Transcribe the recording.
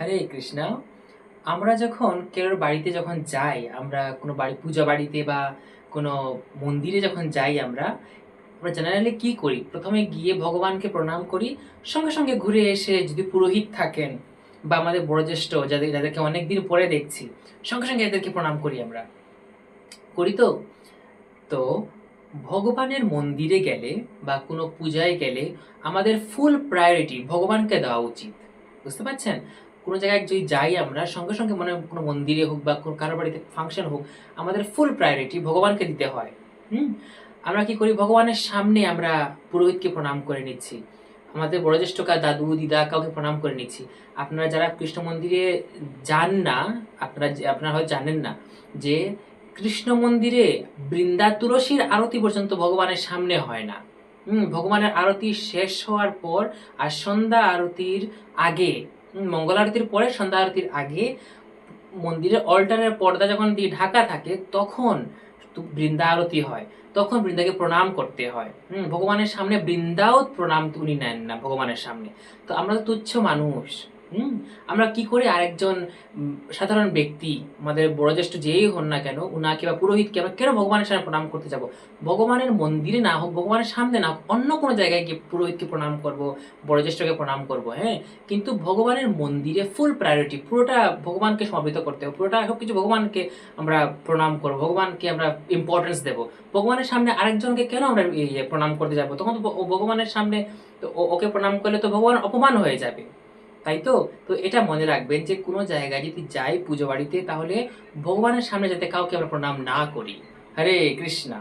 হরে কৃষ্ণ। আমরা যখন কেউ বাড়িতে যখন যাই, আমরা কোনো বাড়ি, পূজা বাড়িতে বা কোনো মন্দিরে যখন যাই আমরা আমরা জেনারেলি কি করি? প্রথমে গিয়ে ভগবানকে প্রণাম করি। সঙ্গে সঙ্গে ঘুরে এসে যদি পুরোহিত থাকেন বা আমাদের বয়োজ্যেষ্ঠ যাদের, যাদেরকে অনেক দিন পরে দেখছি, সঙ্গে সঙ্গে এদেরকে প্রণাম করি আমরা। করি তো? তো ভগবানের মন্দিরে গেলে বা কোনো পূজায় গেলে আমাদের ফুল প্রায়োরিটি ভগবানকে দেওয়া উচিত। বুঝতে পারছেন? কোনো জায়গায় যদি যাই আমরা, সঙ্গে সঙ্গে মনে কোনো মন্দিরে হোক বা কোনো কারোর বাড়িতে ফাংশন হোক, আমাদের ফুল প্রায়োরিটি ভগবানকে দিতে হয়। হুম? আমরা কি করি? ভগবানের সামনে আমরা পুরোহিতকে প্রণাম করে নিচ্ছি। আমাদের বয়োজ্যেষ্ঠ কা দাদু, দিদা কাউকে প্রণাম করে নিচ্ছি। আপনারা যারা কৃষ্ণ মন্দিরে যান না, আপনারা আপনারা হয়তো জানেন না যে, কৃষ্ণ মন্দিরে বৃন্দা তুলসীর আরতি পর্যন্ত ভগবানের সামনে হয় না। ভগবানের আরতি শেষ হওয়ার পর আর সন্ধ্যা আরতির আগে মঙ্গল আরতির পরে, সন্ধ্যা আরতির আগে মন্দিরের অল্টারের পর্দা যখন দিয়ে ঢাকা থাকে, তখন বৃন্দা আরতি হয়। তখন বৃন্দাকে প্রণাম করতে হয়। হুম ভগবানের সামনে বৃন্দাও প্রণাম উনি নেন না, ভগবানের সামনে। তো আমরা তুচ্ছ মানুষ। আমরা কি করে আরেকজন সাধারণ ব্যক্তি, আমাদের বয়োজ্যেষ্ঠ যেই হন না কেন, উনাকে বা পুরোহিতকে আমরা কেন ভগবানের সামনে প্রণাম করতে যাব? ভগবানের মন্দিরে না হোক, ভগবানের সামনে না হোক, অন্য কোনো জায়গায় গিয়ে পুরোহিতকে প্রণাম করব বয়োজ্যেষ্ঠকে প্রণাম করব হ্যাঁ? কিন্তু ভগবানের মন্দিরে ফুল প্রায়োরিটি পুরোটা ভগবানকে সমর্পিত করতে হবে, পুরোটা সব কিছু ভগবানকে আমরা প্রণাম করব, ভগবানকে আমরা ইম্পর্টেন্স দেব। ভগবানের সামনে আরেকজনকে কেন আমরা ইয়ে প্রণাম করতে যাব? তখন তো ভগবানের সামনে ওকে প্রণাম করলে তো ভগবান অপমান হয়ে যাবে। তাই তো তো এটা মনে রাখবেন যে কোনো জায়গায় যদি যাই পুজো বাড়িতে, তাহলে ভগবানের সামনে যাতে কাউকে আমরা প্রণাম না করি। হরে কৃষ্ণা।